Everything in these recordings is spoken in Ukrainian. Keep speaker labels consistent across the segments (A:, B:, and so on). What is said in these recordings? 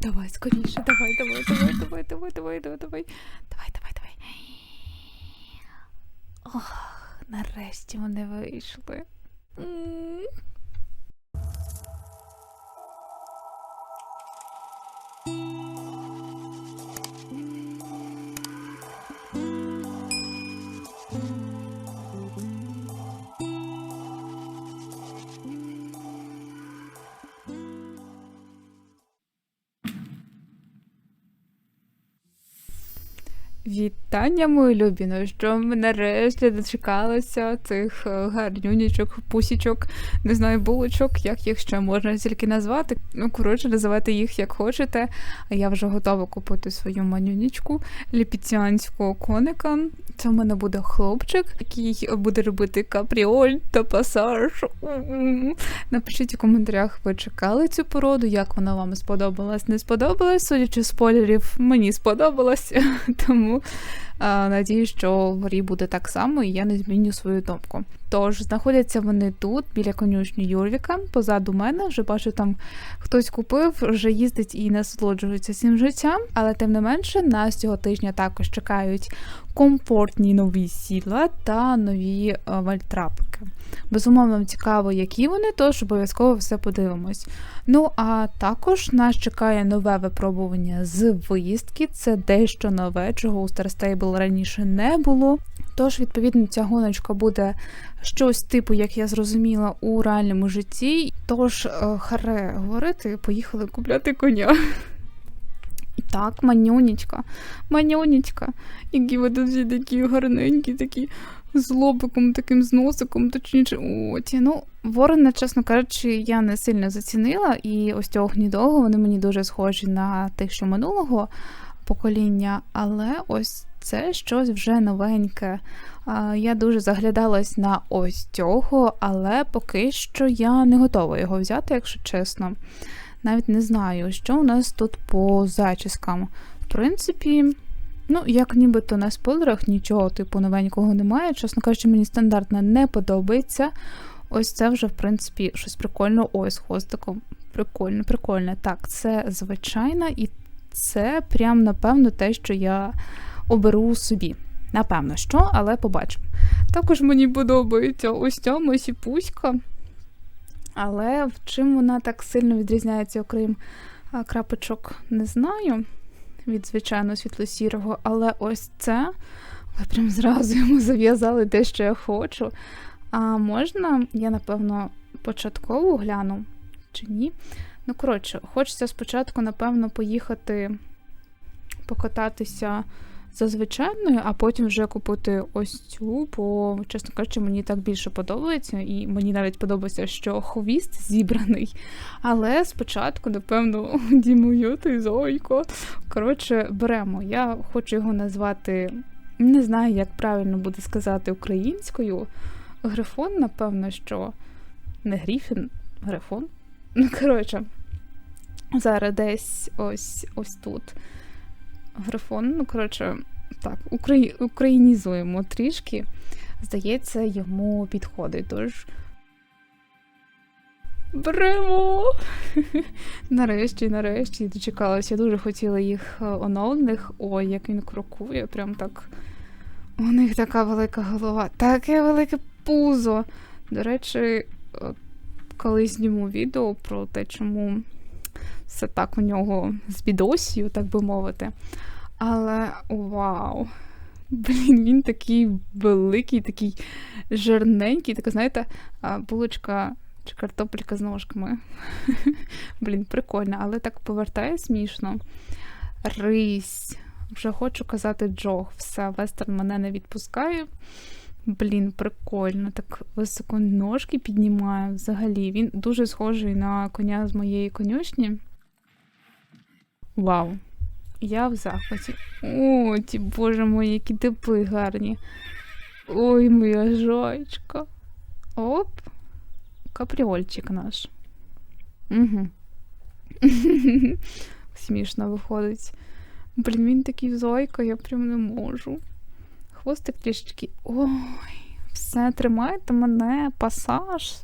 A: Давай, скоріше, давай, давай, давай, давай, давай, давай, давай, давай. Давай, давай, давай. Ох, нарешті вони вийшли. Вітання, мої любі. Ну що ми нарешті дочекалися цих е, гарнюнічок, пусічок, не знаю, булочок, як їх ще можна тільки назвати. Ну, коротше, називайте їх як хочете. А я вже готова купити свою манюнічку ліпіціанського коника. Це в мене буде хлопчик, який буде робити капріоль та пасаж. Напишіть у коментарях, ви чекали цю породу, як вона вам сподобалась, не сподобалась. Судячи з спойлерів, мені сподобалась. Тому amo. Надію, що в грі буде так само, і я не зміню свою думку. Тож знаходяться вони тут, біля конюшні Юрвіка, позаду мене. Вже бачу, там хтось купив, вже їздить і насолоджується цим життям. Але тим не менше, нас цього тижня також чекають комфортні нові сідла та нові е, вальтрапики. Безумовно, цікаво, які вони, тож обов'язково все подивимось. Ну а також нас чекає нове випробування з виїздки. Це дещо нове, чого у Star Stable раніше не було. Тож, відповідно, ця гоночка буде щось типу, як я зрозуміла, у реальному житті. Тож, е, харе говорити, поїхали купляти коня. Так, манюнечка, манюнечка, які тут такі гарненькі, такі з лобиком, таким з носиком, точніше, оті. Ну, ворона, чесно кажучи, я не сильно зацінила, і ось цього гнідого вони мені дуже схожі на тих, що минулого покоління, але ось це щось вже новеньке. Я дуже заглядалась на ось цього, але поки що я не готова його взяти, якщо чесно. Навіть не знаю, що у нас тут по зачіскам. В принципі, ну, як нібито на спойлерах нічого типу новенького немає. Чесно кажучи, мені стандартна не подобається. Ось це вже, в принципі, щось прикольне. Ось хвостиком. Прикольно, прикольно. Так, це звичайна, і це прям, напевно, те, що я оберу собі. Напевно, що, але побачимо. Також мені подобається ось ця масіпуська. Але в чим вона так сильно відрізняється, окрім крапочок, не знаю. Від звичайно світло-сірого, але ось це ви прям зразу йому зав'язали те, що я хочу. А можна, я, напевно, початково гляну чи ні. Ну, коротше, хочеться спочатку, напевно, поїхати покататися за звичайною, а потім вже купити ось цю, бо, чесно кажучи, мені так більше подобається, і мені навіть подобається, що хвіст зібраний. Але спочатку, напевно, Дімойоти і Зойко. Коротше, беремо. Я хочу його назвати, не знаю, як правильно буде сказати українською. Грифон, напевно, що не Гріфін, Грифон. Ну, коротше, зараз десь ось ось тут. Грифон, ну, коротше, так, украї... українізуємо трішки. Здається, йому підходить. Тож. Беремо! нарешті, нарешті, дочекалася. Я дуже хотіла їх е, оновлених. Ой, як він крокує, прям так. У них така велика голова, таке велике пузо. До речі, коли зніму відео про те, чому все так у нього з бідосію, так би мовити. Але вау! Блін, він такий великий, такий жирненький, така, знаєте, булочка чи картопелька з ножками. Блін, прикольно, але так повертає смішно. Рись. Вже хочу казати Джог. Все, вестерн мене не відпускає. Блін, прикольно. Так високо ножки піднімає взагалі. Він дуже схожий на коня з моєї конюшні. Вау! Я в захваті. О, ті, боже мой, які типи гарні. Ой, моя жойчка. Оп. Капріольчик наш. Угу. Смішно виходить. Блін, він такий зойка, я прям не можу. Хвостик трішечки. Ой, все, тримайте мене, пасаж.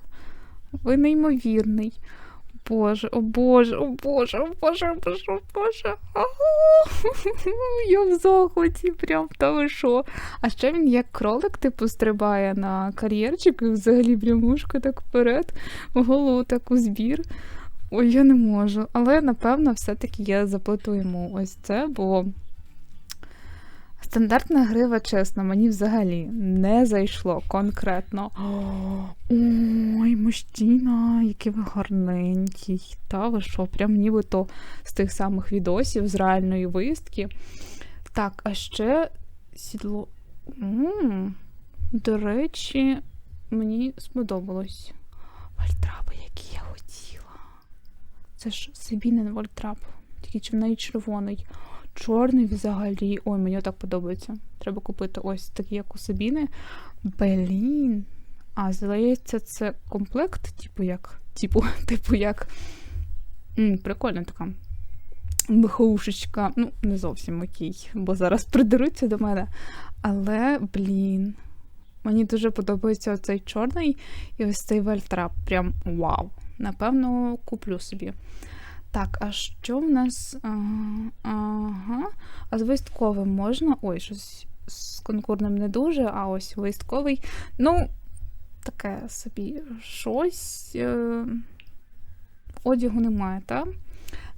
A: Ви неймовірний. Боже, о Боже, о Боже, о Боже, о Боже, о Боже. Я в захваті, прям та ви що. А ще він як кролик, типу, стрибає на кар'єрчик і взагалі прямушка так вперед, в голову так у збір. Ой, я не можу. Але напевно, все-таки я заплату йому ось це, бо стандартна грива, чесно, мені взагалі не зайшло конкретно. Ой, мужчина, який ви гарненький. Та ви що, прям нібито з тих самих відосів з реальної виїздки. Так, а ще сідло. м до речі, мені сподобалось. Вальтраби, які я хотіла. Це ж Сабінен Вольтрап, тільки чи в неї червоний. Чорний взагалі. Ой, мені так подобається. Треба купити ось такі, як у Сабіни. Блін. А, здається, це комплект, типу як. Типу, типу як. М, прикольна така. Бхушечка. Ну, не зовсім окей, бо зараз придеруться до мене. Але, блін. Мені дуже подобається оцей чорний і ось цей вальтрап. Прям вау. Напевно, куплю собі. Так, а що в нас? Ага. А з вистковим можна? Ой, щось з конкурним не дуже, а ось вистковий. Ну, таке собі щось. Е... Одягу немає, так?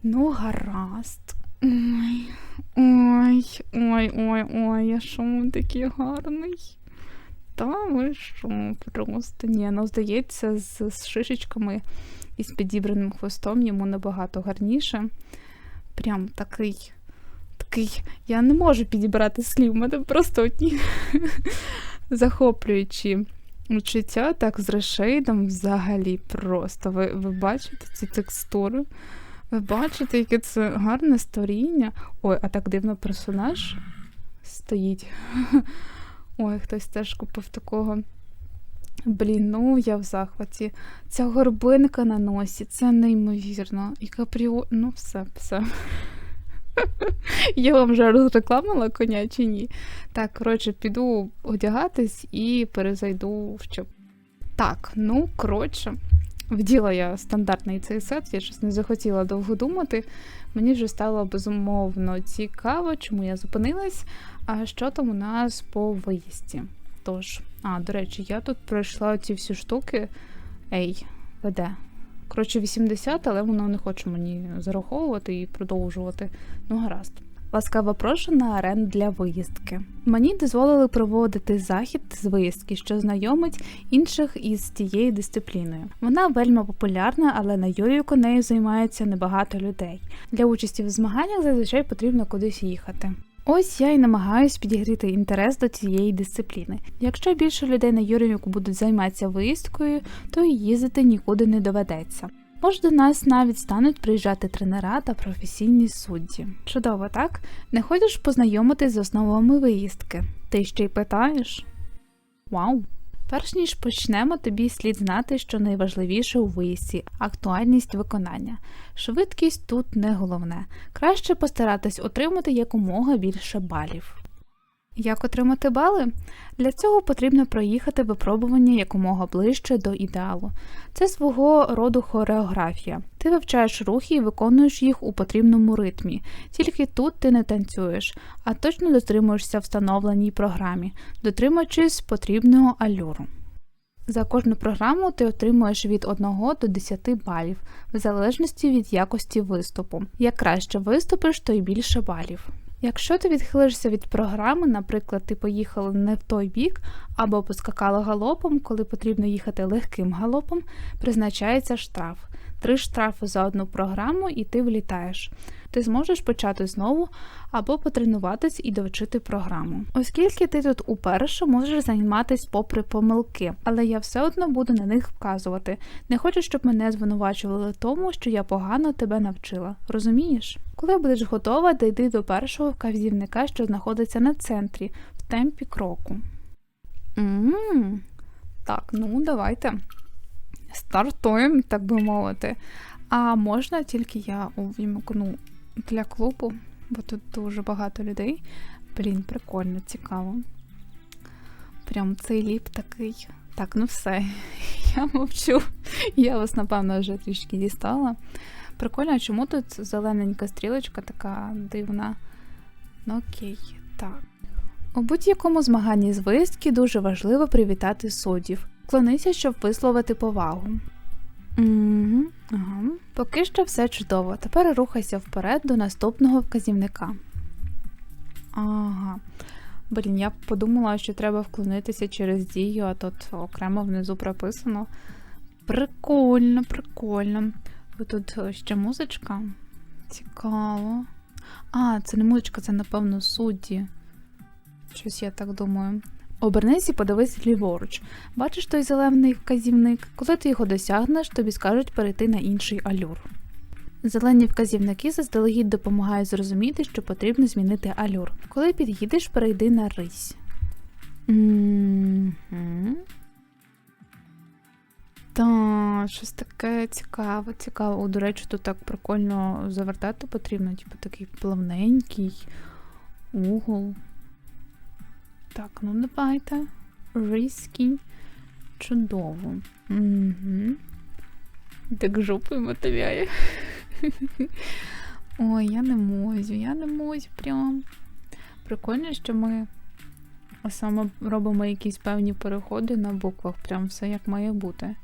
A: Ну, гаразд. Ой, ой, ой, ой, ой, що він такий гарний? Та що, просто ні, ну здається, з, з шишечками і з підібраним хвостом йому набагато гарніше. Прям такий, такий, я не можу підібрати слів, мене просто одні захоплюючі відчуття, так з решейдом взагалі просто. Ви, ви бачите ці текстури? Ви бачите, яке це гарне створіння. Ой, а так дивно персонаж стоїть. Ой, хтось теж купив такого. Блін, ну я в захваті. Ця горбинка на носі, це неймовірно. І капріо. Ну, все, все. Я вам вже розрекламила коня чи ні? Так, коротше, піду одягатись і перезайду в чоп. Так, ну, коротше, вділа я стандартний цей сет, я щось не захотіла довго думати. Мені вже стало безумовно цікаво, чому я зупинилась, а що там у нас по виїзді. Тож, а, до речі, я тут пройшла ці всі штуки. Ей, веде. Коротше, 80, але воно не хоче мені зараховувати і продовжувати. Ну, гаразд. Ласкаво прошу на арену для виїздки. Мені дозволили проводити захід з виїздки, що знайомить інших із тією дисципліною. Вона вельми популярна, але на Йоріку нею займається небагато людей. Для участі в змаганнях зазвичай потрібно кудись їхати. Ось я і намагаюсь підігріти інтерес до цієї дисципліни. Якщо більше людей на Юрівіку будуть займатися виїздкою, то їздити нікуди не доведеться. Може, до нас навіть стануть приїжджати тренера та професійні судді. Чудово, так? Не хочеш познайомитись з основами виїздки? Ти ще й питаєш? Вау! Перш ніж почнемо, тобі слід знати, що найважливіше у виїзді актуальність виконання. Швидкість тут не головне. Краще постаратись отримати якомога більше балів. Як отримати бали? Для цього потрібно проїхати випробування якомога ближче до ідеалу. Це свого роду хореографія. Ти вивчаєш рухи і виконуєш їх у потрібному ритмі. Тільки тут ти не танцюєш, а точно дотримуєшся встановленій програмі, дотримуючись потрібного алюру. За кожну програму ти отримуєш від 1 до 10 балів, в залежності від якості виступу. Як краще виступиш, то й більше балів. Якщо ти відхилишся від програми, наприклад, ти поїхала не в той бік або поскакала галопом, коли потрібно їхати легким галопом, призначається штраф. Три штрафи за одну програму і ти влітаєш. Ти зможеш почати знову або потренуватись і довчити програму. Оскільки ти тут уперше можеш займатися попри помилки, але я все одно буду на них вказувати. Не хочу, щоб мене звинувачували тому, що я погано тебе навчила. Розумієш? Коли будеш готова, дійди до першого вказівника, що знаходиться на центрі, в темпі кроку. Так, ну давайте. Стартуємо, так би мовити. А можна тільки я увімкну для клубу, бо тут дуже багато людей. Блін, прикольно, цікаво. Прям цей ліп такий Так, ну все, я мовчу. Я вас, напевно, вже трішки дістала. Прикольно, чому тут зелененька стрілочка така дивна? Ну окей, так. У будь-якому змаганні з виїздки дуже важливо привітати суддів. Клонися, щоб висловити повагу. Угу, ага. Поки що все чудово. Тепер рухайся вперед до наступного вказівника. Ага. Блін, я подумала, що треба вклонитися через дію, а тут окремо внизу прописано. Прикольно, прикольно. Тут е, ще музичка? Цікаво. А, це не музичка, це, напевно, судді. Щось я так думаю. Обернись і подивись ліворуч. Бачиш той зелений вказівник? Коли ти його досягнеш, тобі скажуть перейти на інший алюр. Зелені вказівники заздалегідь допомагають зрозуміти, що потрібно змінити алюр. Коли під'їдеш, перейди на рись. Мгм. Та, щось таке цікаве, цікаве. О, до речі, тут так прикольно завертати потрібно, типу такий плавненький угол. Так, ну давайте. Різкий. Чудово. Угу. Так жопою мотивяє. Ой, я не можу, я не можу прям. Прикольно, що ми саме робимо якісь певні переходи на буквах. Прям все як має бути.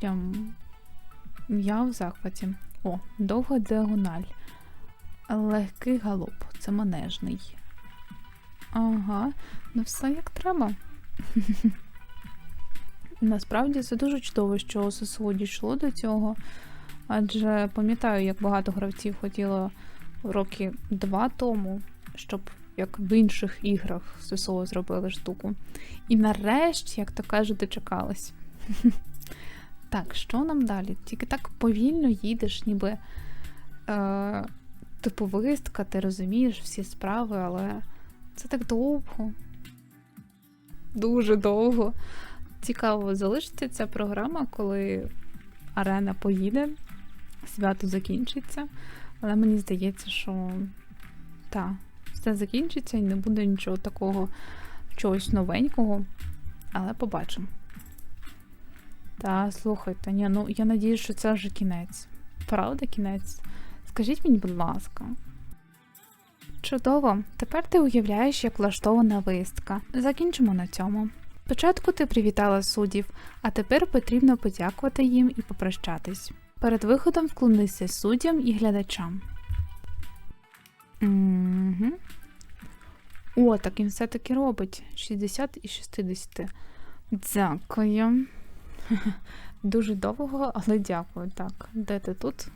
A: Прям я в захваті. О, довга діагональ. Легкий галоп. Це манежний. Ага, ну все як треба. Насправді це дуже чудово, що ССО дійшло до цього. Адже пам'ятаю, як багато гравців хотіло роки два тому, щоб як в інших іграх ССО зробили штуку. І нарешті, як то кажуть, дочекались. Так, що нам далі? Тільки так повільно їдеш, ніби е, типу вистка, ти розумієш всі справи, але це так довго. Дуже довго. Цікаво, залишиться ця програма, коли арена поїде, свято закінчиться. Але мені здається, що так, все закінчиться і не буде нічого такого чогось новенького. Але побачимо. Та, слухайте, ні, ну я надію, що це вже кінець. Правда, кінець? Скажіть мені, будь ласка. Чудово, тепер ти уявляєш, як влаштована виїздка. Закінчимо на цьому. Спочатку ти привітала суддів, а тепер потрібно подякувати їм і попрощатись. Перед виходом вклонися суддям і глядачам. Угу. О, так він все-таки робить 60 і 60. Дякую. Дуже довго, але дякую. Так, де ти тут?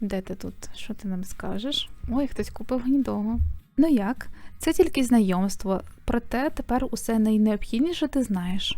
A: Де ти тут? Що ти нам скажеш? Ой, хтось купив гнідого. Ну як? Це тільки знайомство, проте тепер усе найнеобхідніше ти знаєш.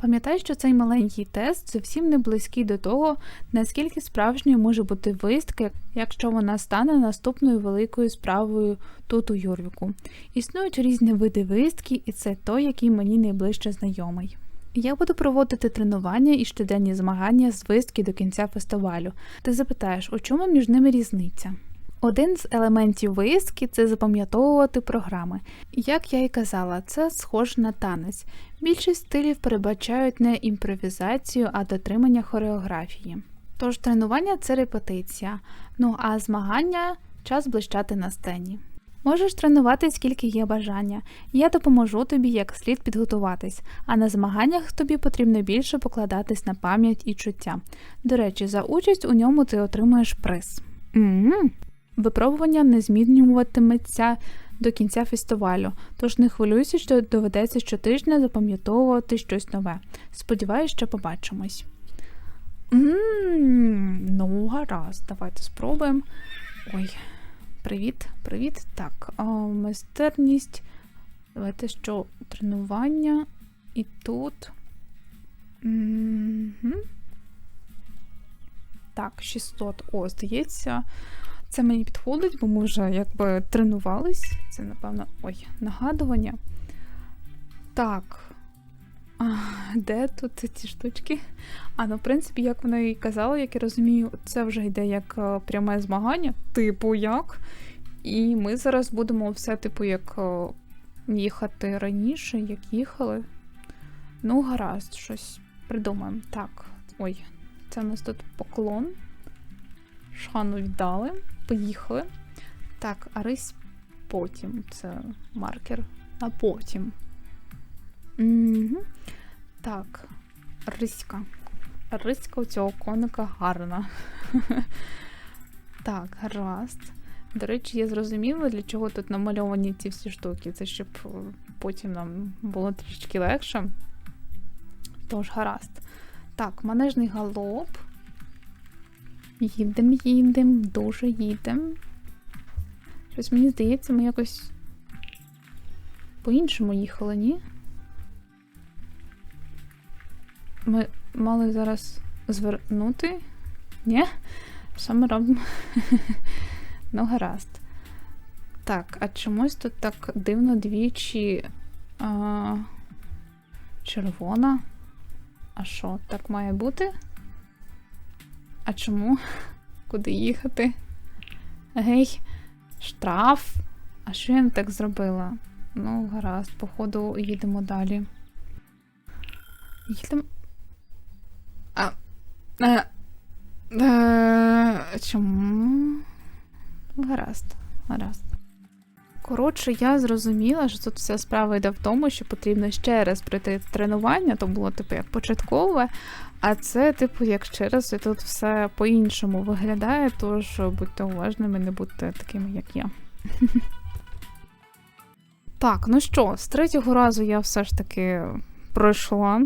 A: Пам'ятай, що цей маленький тест зовсім не близький до того, наскільки справжньою може бути виїздка, якщо вона стане наступною великою справою тут у Юрвіку. Існують різні види виїздки, і це той, який мені найближче знайомий. Я буду проводити тренування і щоденні змагання з виїздки до кінця фестивалю. Ти запитаєш, у чому між ними різниця? Один з елементів виїздки це запам'ятовувати програми. Як я і казала, це схоже на танець. Більшість стилів передбачають не імпровізацію, а дотримання хореографії. Тож тренування це репетиція, ну а змагання час блищати на сцені. Можеш тренувати скільки є бажання, я допоможу тобі як слід підготуватись, а на змаганнях тобі потрібно більше покладатись на пам'ять і чуття. До речі, за участь у ньому ти отримуєш приз. М-м-м. Випробування не змінюватиметься до кінця фестивалю, тож не хвилюйся, що доведеться щотижня запам'ятовувати щось нове. Сподіваюсь, що побачимось. М-м, ну, гаразд, давайте спробуємо. Ой, привіт, привіт. Так, а, майстерність. Давайте що, тренування і тут. М-м-м. Так, 600. О, здається, це мені підходить, бо ми вже якби тренувались. Це, напевно, ой, нагадування. Так. А, Де тут ці штучки? А, ну, в принципі, як вона і казала, як я розумію, це вже йде як е, пряме змагання, типу як. І ми зараз будемо все, типу, як е, їхати раніше, як їхали. Ну, гаразд, щось придумаємо. Так, ой, це у нас тут поклон. Шану віддали. Поїхали. Так, а рись потім. Це маркер на потім. Так, риська. Риська у цього коника гарна. так, гаразд. До речі, я зрозуміла, для чого тут намальовані ці всі штуки. Це щоб е, потім нам було трішки легше. Тож, гаразд. Так, манежний галоп. Їдем, їдем, дуже їдем. Щось мені здається, ми якось по-іншому їхали, ні? Ми мали зараз звернути? Ні? Що ми робимо? ну, гаразд. Так, а чомусь тут так дивно двічі а, червона. А що, так має бути? А чому? Куди їхати? Гей, штраф. А що я не так зробила? Ну, гаразд, походу, їдемо далі. Їдемо. Е, е, чому? Гаразд, гаразд. Коротше, я зрозуміла, що тут вся справа йде в тому, що потрібно ще раз пройти тренування, то було типу як початкове, а це, типу, як ще раз, і тут все по-іншому виглядає, тож будьте уважними, не будьте такими, як я. Так, ну що, з третього разу я все ж таки пройшла.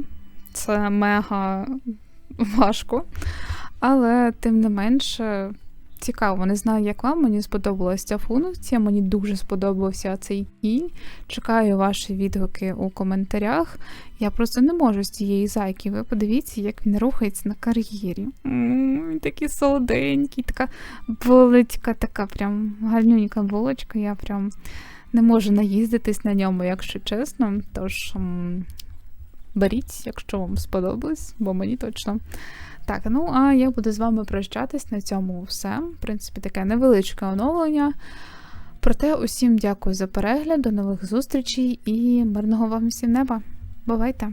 A: Це мега важко. Але тим не менше, цікаво, не знаю, як вам. Мені сподобалася ця функція, мені дуже сподобався цей кінь. Чекаю ваші відгуки у коментарях. Я просто не можу з цієї зайки. Ви подивіться, як він рухається на кар'єрі. Він такий солоденький, така булочка, така прям гарнюнька булочка. Я прям не можу наїздитись на ньому, якщо чесно. Тож беріть, якщо вам сподобалось, бо мені точно. Так, ну а я буду з вами прощатись на цьому все. В принципі, таке невеличке оновлення. Проте усім дякую за перегляд, до нових зустрічей і мирного вам всім неба. Бувайте!